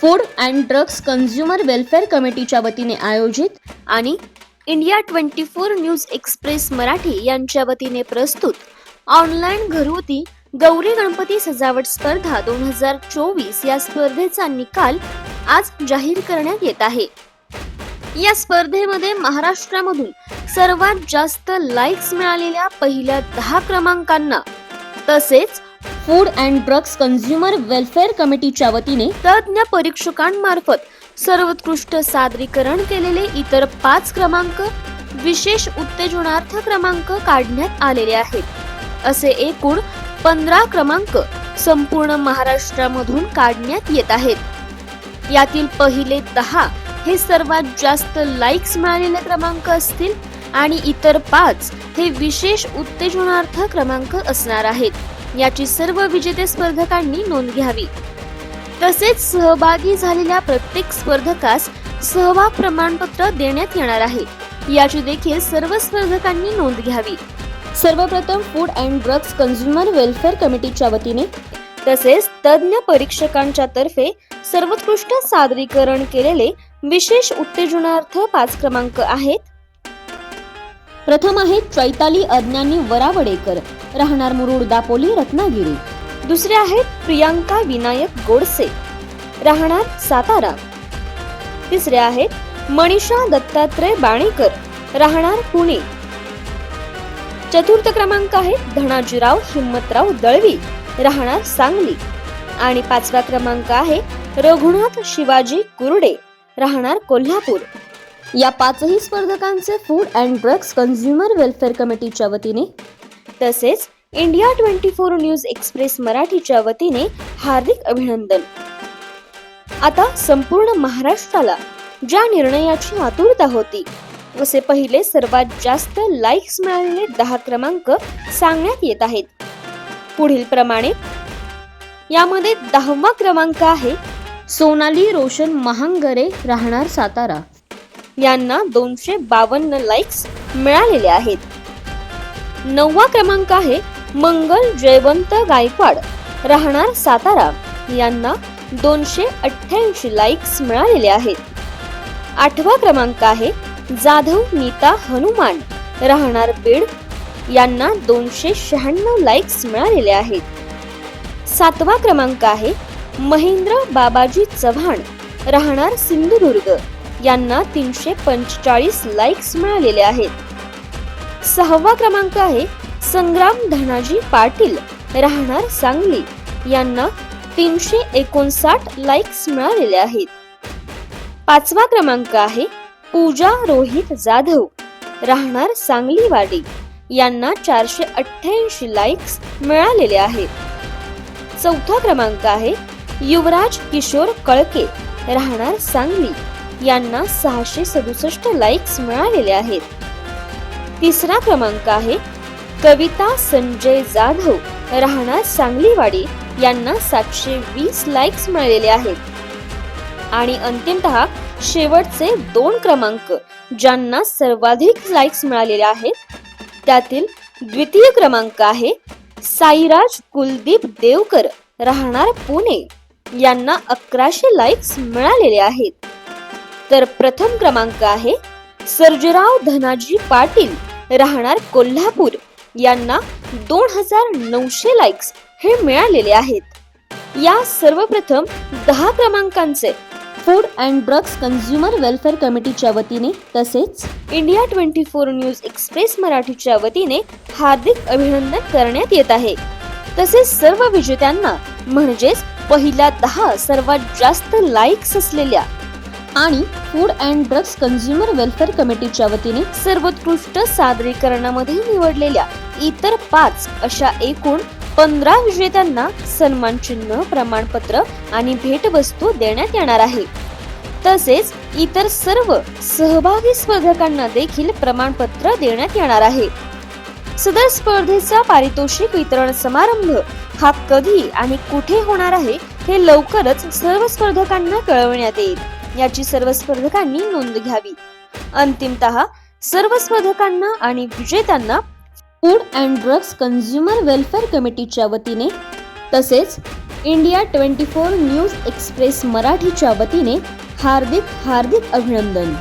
Food and drugs consumer welfare कमिटीच्या वतीने आयोजित आणि India twenty four news express Marathi यांच्या वतीने प्रस्तुत ऑनलाईन घरगुती गौरी गणपती सजावट स्पर्धा दोन हजार चोवीस या स्पर्धेचा निकाल आज जाहीर करण्यात येत आहे. या स्पर्धेमध्ये महाराष्ट्रामधून सर्वात जास्त लाईक्स मिळालेल्या पहिल्या दहा क्रमांकांना तसेच food and drugs consumer welfare कमिटीच्या वतीने तज्ज्ञ परीक्षकांमार्फत सर्वोत्कृष्ट सादरीकरण केलेले इतर पाच क्रमांक विशेष उत्तेजनार्थ क्रमांक काढण्यात आलेले आहेत. असे एकूण पंधरा क्रमांक संपूर्ण महाराष्ट्रामधून काढण्यात येत आहेत. यातील पहिले दहा हे सर्वात जास्त लाईक्स मिळालेले क्रमांक असतील आणि इतर पाच हे विशेष उत्तेजनार्थ क्रमांक असणार आहेत. याची सर्व विजेते स्पर्धकांनी नोंद घ्यावी. तसेच सहभागी झालेल्या प्रत्येक स्पर्धकास सहभाग प्रमाणपत्र देण्यात येणार आहे. याची देखील सर्व स्पर्धकांनी नोंद घ्यावी. सर्वप्रथम food and drugs consumer welfare कमिटीच्या वतीने तसेच तज्ज्ञ परीक्षकांच्या तर्फे सर्वोत्कृष्ट सादरीकरण केलेले विशेष उत्तेजनार्थ पाच क्रमांक आहेत. प्रथम आहेत चैताली अज्ञानी वरावडेकर. राहणार मुरुड दापोली रत्नागिरी. दुसरे आहेत प्रियांका विनायक गोडसे. राहणार सातारा. तिसरे आहेत मनीषा दत्तात्रय बाणेकर. राहणार पुणे. चतुर्थ क्रमांक आहे धनाजीराव हिम्मतराव दळवी. राहणार सांगली. आणि पाचवा क्रमांक आहे रघुनाथ शिवाजी कुरडे. राहणार कोल्हापूर. या पाचही स्पर्धकांचे food and drugs consumer welfare कमिटीच्या वतीने तसेच India twenty four news express मराठीच्या वतीने हार्दिक अभिनंदन. आता संपूर्ण महाराष्ट्राला ज्या निर्णयाची आतुरता होती असे पहिले सर्वात जास्त लाईक्स मिळालेले दहा क्रमांक सांगण्यात येत आहेत. पुढील प्रमाणे यामध्ये दहावा क्रमांक आहे सोनाली रोशन महांगरे राहणार सातारा. यांना दोनशे बावन्न लाईक्स मिळालेले आहेत. नववा क्रमांक आहे मंगल जयवंत गायकवाड. राहणार सातारा. यांना दोनशे अठ्ठ्याऐंशी लाईक्स मिळालेले आहेत. आठवा क्रमांक आहे जाधव नीता हनुमान. राहणार बीड. यांना दोनशे शहाण्णव लाईक्स मिळालेले आहेत. सातवा क्रमांक आहे महेंद्र बाबाजी चव्हाण. राहणार सिंधुदुर्ग. यांना तीनशे पंचेचाळीस लाईक्स मिळालेले आहेत. सहावा क्रमांक आहे संग्राम धनाजी पाटील राहणार सांगली. यांना तीनशे एकोणसाठ लाईक्स मिळालेले आहेत. पाचवा क्रमांक आहे पूजा रोहित जाधव राहणार सांगलीवाडी. यांना चारशे अठ्ठ्याऐंशी लाईक्स मिळालेले आहेत. चौथा क्रमांक आहे युवराज किशोर कळके राहणार सांगली. यांना सहाशे सदुसष्ट लाईक्स मिळालेले आहेत. तिसरा क्रमांक आहे कविता संजय जाधव. राहणार सांगलीवाडी. यांना सातशे वीस लाईक्स मिळालेले आहेत. आणि अंतिमतः शेवटचे दोन क्रमांक ज्यांना सर्वाधिक लाईक्स मिळालेले आहेत त्यातील द्वितीय क्रमांक आहे साईराज कुलदीप देवकर. राहणार पुणे. यांना अकराशे लाईक्स मिळालेले आहेत. तर प्रथम क्रमांक आहे सर्जराव धनाजी पाटील राहणार कोल्हापूर. यांना दोन हजार नऊशे लाईक्स हे मिळालेले आहेत. या सर्वप्रथम दहा क्रमांकांचे food and drugs consumer welfare कमिटीच्या वतीने तसेच India twenty four news express मराठीच्या वतीने हार्दिक अभिनंदन करण्यात येत आहे. तसेच सर्व विजेत्यांना म्हणजेच पहिल्या दहा सर्वात जास्त लाईक्स असलेल्या आणि food and drugs consumer welfare कमिटीच्या वतीने सर्वोत्कृष्ट सादरीकरणामध्ये निवडलेल्या इतर पाच अशा एकूण पंधरा विजेत्यांना सन्मान चिन्ह प्रमाणपत्र आणि भेटवस्तू देण्यात येणार आहे. तसेच इतर सर्व सहभागी स्पर्धकांना देखील प्रमाणपत्र देण्यात येणार आहे. सदर स्पर्धेचा पारितोषिक वितरण समारंभ हा कधी आणि कुठे होणार आहे हे लवकरच सर्व स्पर्धकांना कळवण्यात येईल. याची सर्व स्पर्धकांनी नोंद घ्यावी. अंतिमतः सर्व स्पर्धकांना आणि विजेत्यांना food and drugs consumer welfare कमिटीच्या वतीने तसेच India twenty four news express मराठीच्या वतीने हार्दिक हार्दिक अभिनंदन.